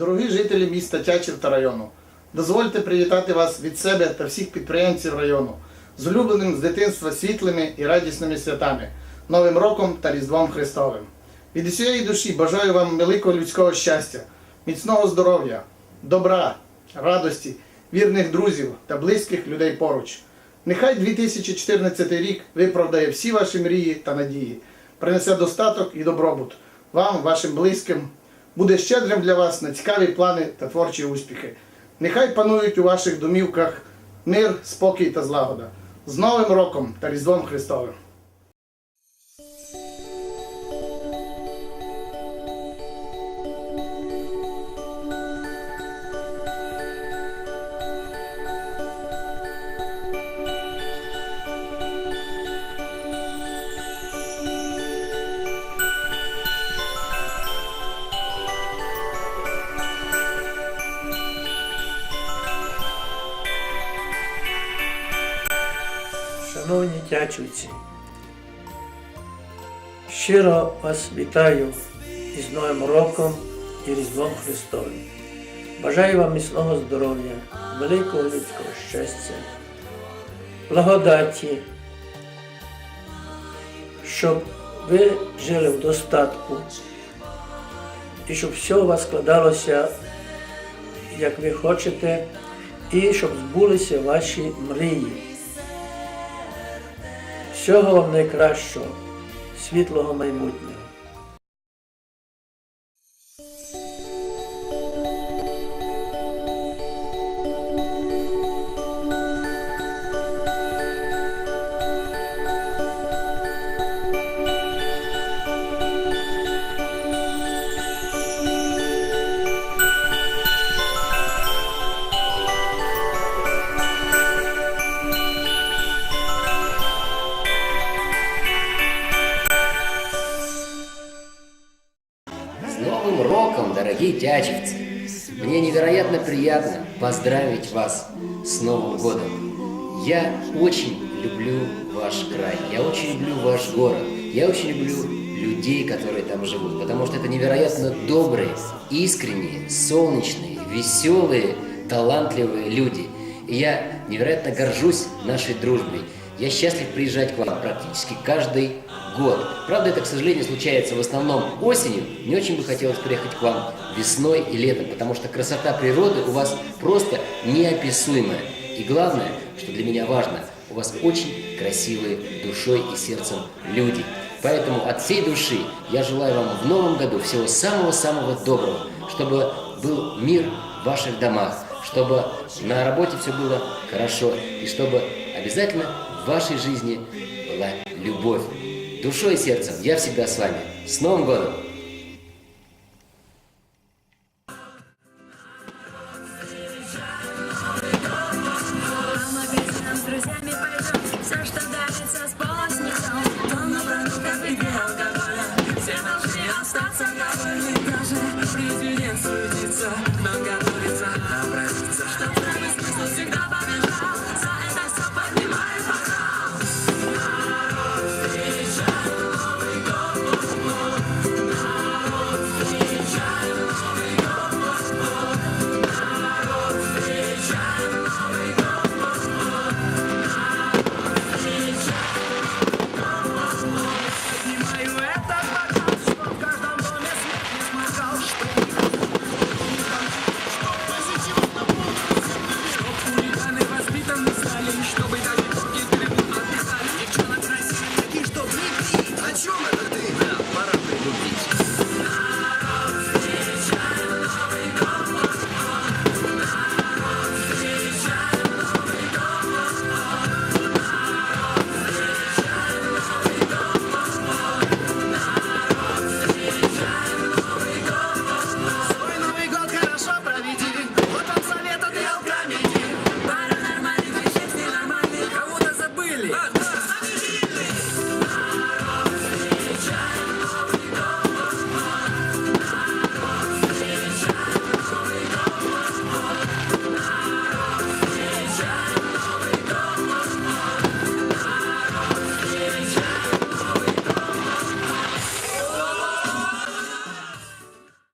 Дорогі жителі міста Тячів та району, дозвольте привітати вас від себе та всіх підприємців району з улюбленим з дитинства світлими і радісними святами, Новим роком та Різдвом Христовим. Від усієї душі бажаю вам великого людського щастя, міцного здоров'я, добра, радості, вірних друзів та близьких людей поруч. Нехай 2014 рік виправдає всі ваші мрії та надії, принесе достаток і добробут вам, вашим близьким, буде щедрим для вас на цікаві плани та творчі успіхи. Нехай панують у ваших домівках мир, спокій та злагода. З Новим роком та Різдвом Христовим! Шановні тячівці, щиро вас вітаю із Новим роком і Різдвом Христовим. Бажаю вам міцного здоров'я, великого людського щастя, благодаті, щоб ви жили в достатку і щоб все у вас складалося, як ви хочете, і щоб збулися ваші мрії. Всього вам найкращого, світлого майбутнього. Тячевцы! Мне невероятно приятно поздравить вас с Новым годом. Я очень люблю ваш край, я очень люблю ваш город, я очень люблю людей, которые там живут, потому что это невероятно добрые, искренние, солнечные, веселые, талантливые люди. И я невероятно горжусь нашей дружбой. Я счастлив приезжать к вам практически каждый год. Правда, это, к сожалению, случается в основном осенью. Мне очень бы хотелось приехать к вам весной и летом, потому что красота природы у вас просто неописуемая. И главное, что для меня важно, у вас очень красивые душой и сердцем люди. Поэтому от всей души я желаю вам в новом году всего самого-самого доброго, чтобы был мир в ваших домах, чтобы на работе все было хорошо, и чтобы обязательно в вашей жизни была любовь. Душой и сердцем я всегда с вами. С Новым годом! Все должны остаться довольны, даже президент суетится, но готов.